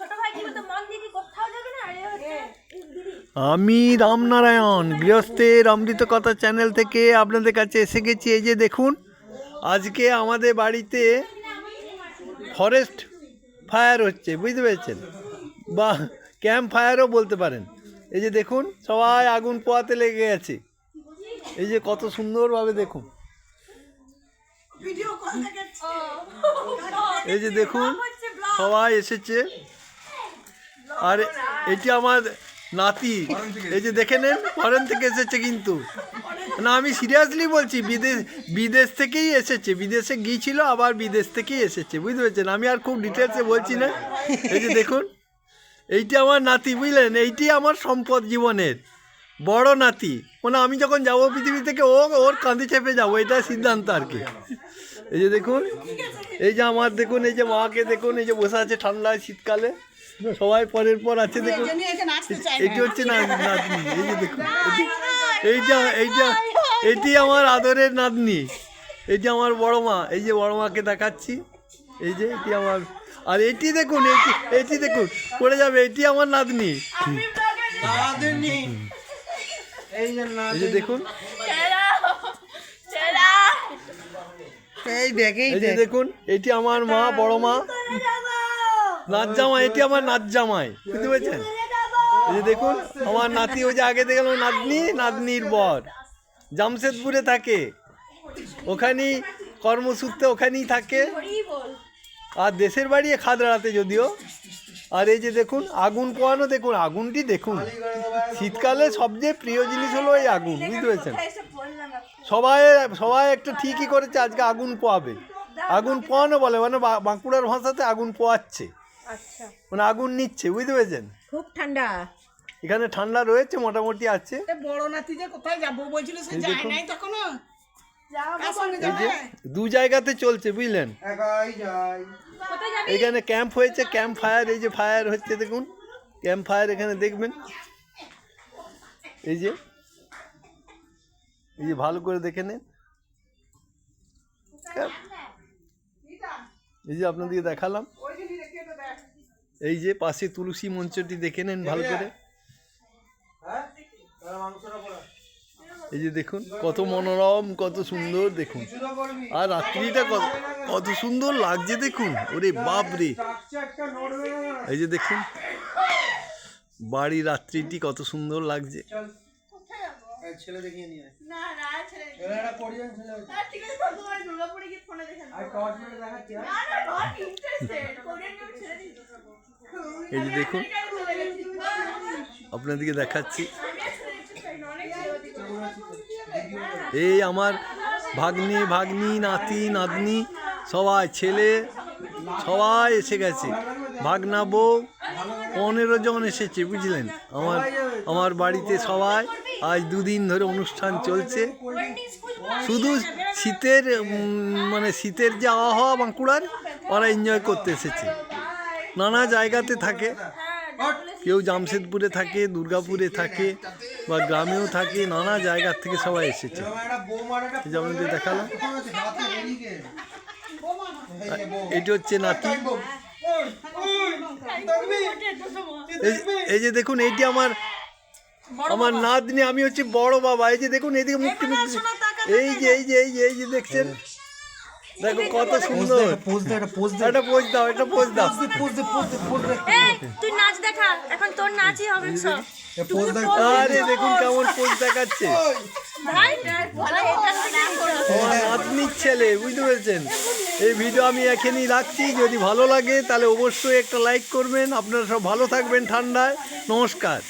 ছোট ভাই কি বলতো মন দিয়ে কি কোথাও যাবে না? আরে হচ্ছে আমি রামনারায়ণ গৃহস্থের অমৃত কথা চ্যানেল থেকে আপনাদের কাছে এসে গেছি। এই যে দেখুন আজকে আমাদের বাড়িতে ফরেস্ট ফায়ার হচ্ছে বুঝতে পেরেছেন? বা ক্যাম্প ফায়ারও বলতে পারেন। এই যে দেখুন সবাই আগুন পোয়াতে লেগে গেছে। এই যে কত সুন্দরভাবে দেখুন। এই যে দেখুন সবাই এসেছে। আর এটি আমার নাতি। এই যে দেখে নেন, ফরেন থেকে এসেছে কিন্তু। না, আমি সিরিয়াসলি বলছি, বিদেশ বিদেশ থেকেই এসেছে। বিদেশে গিয়েছিল, আবার বিদেশ থেকেই এসেছে, বুঝতে পেরেছেন? আমি আর খুব ডিটেলসে বলছি না। এই যে দেখুন, এইটি আমার নাতি, বুঝলেন? এইটি আমার সম্পদ জীবনের। বড় নাতি। মানে আমি যখন যাব পৃথিবী থেকে, ও, ওর কাঁধে চেপে যাব এটা সিদ্ধান্ত আর কি। এই যে দেখুন এই যে আমার দেখুন এই যে মাকে দেখুন এই যে বসে আছে ঠান্ডায় শীতকালে। সবাই পরের পর আছে দেখুন। এটি হচ্ছে নাতনি এই যে দেখুন। এইটা এইটা এটি আমার আদরের নাতনি। এই যে আমার বড় মা এই যে বড় মাকে দেখাচ্ছি। এই যে এটি আমার আর এটি দেখুন এটি এটি দেখুন পড়ে যাবে এটি আমার নাতনি। এই যে দেখুন এই দেখ এই যে দেখুন এটি আমার মা বড় মা। নাচ জামাই এটি আমার নাচ জামাই। বুঝতে পেরেছেন? এই যে দেখুন আমার নাতি ওই যে আগে দেখলাম নাতনি নাতনির বর। জামশেদপুরে থাকে। ওখানেই কর্মসূত্রে ওখানেই থাকে। আর দেশের বাড়ি খাদড়াতে যদিও। আর এই যে দেখুন আগুন পোয়ানো দেখুন আগুনটি দেখুন। শীতকালে সবচেয়ে প্রিয় জিনিস হলো এই আগুন বুঝতে পেরেছেন? সবাই সবাই একটা ঠিকই করেছে আজকে আগুন পোয়াবে। আগুন পোয়ানো বলে মানে বা- বাঁকুড়ার ভাষাতে আগুন পোয়াচ্ছে। আচ্ছা। মানে আগুন নিচ্ছে বুঝতে পেরেছেন? খুব ঠান্ডা। এখানে ঠান্ডা রয়েছে মোটামুটি আছে। বড় নাতি যে কোথায় যাব বলছিল সে যায় নাই তখনও? যাও কার সঙ্গে এই যে যাবে? দু জায়গাতে চলছে বুঝলেন? একাই যাই। কোথায় যাবি? এখানে ক্যাম্প হয়েছে ক্যাম্প ফায়ার এই যে ফায়ার হচ্ছে দেখুন। ক্যাম্প ফায়ার এখানে দেখবেন। এই যে এই যে ভালো করে দেখে নেন Camp। এই যে আপনাদেরকে দেখালাম। এই যে পাশে তুলসী মঞ্চটি দেখে নেন ভালো করে। এই যে দেখুন কত মনোরম কত সুন্দর দেখুন। আর রাত্রিটা কত কত সুন্দর লাগছে দেখুন। ওরে বাপ রে এই যে দেখুন বাড়ি রাত্রিটি কত সুন্দর লাগছে। ছেলে দেখিয়ে নিয়ে না না একটা কোরিয়ান ছেলে আর ঠিক আছে তোমার দুর্গাপুরে গিয়ে ফোনে দেখে আর টর্চ মেরে দেখাচ্ছি হ্যাঁ? না না নট ইন্টারেস্টেড কোরিয়ান কেউ দিই? এই যে দেখুন। আপনাদেরকে দেখাচ্ছি। এই আমার ভাগ্নি ভাগ্নি নাতি নাতনি সবাই ছেলে সবাই এসে গেছে। ভাগনা বউ পনেরো জন এসেছে বুঝলেন? আমার আমার বাড়িতে সবাই। আজ দুদিন ধরে অনুষ্ঠান চলছে। শুধু শীতের মানে শীতের যে আবহাওয়া বাঁকুড়ার ওরা এনজয় করতে এসেছে। নানা জায়গাতে থাকে। কেউ জামশেদপুরে থাকে দুর্গাপুরে থাকে বা গ্রামেও থাকে নানা জায়গার থেকে সবাই এসেছে। যেমন দেখালাম। এটি হচ্ছে নাতি? এই এই যে দেখুন এইটি আমার আমার নাতনি আমি হচ্ছে বড় বাবা। এই যে দেখুন এইদিকে মুক্তি মুক্তি এই যে এই যে এই যে এই যে দেখছেন? দেখো কত সুন্দর। পোজ দে, একটা পোজ দে। একটা পোজ দাও একটা পোজ দাও। পোজ দে, পোজ দে, পোজ দে। এই তুই নাচ দেখা। এখন তোর নাচই হবে সব। পোজ দে। আরে দেখুন কেমন পোজ দেখাচ্ছে। ভাই এটা নাতনির ছেলে বুঝতে পেরেছেন? এই ভিডিও আমি এখানেই রাখছি। যদি ভালো লাগে তাহলে অবশ্যই একটা লাইক করবেন। আপনারা সব ভালো থাকবেন ঠান্ডায়। নমস্কার।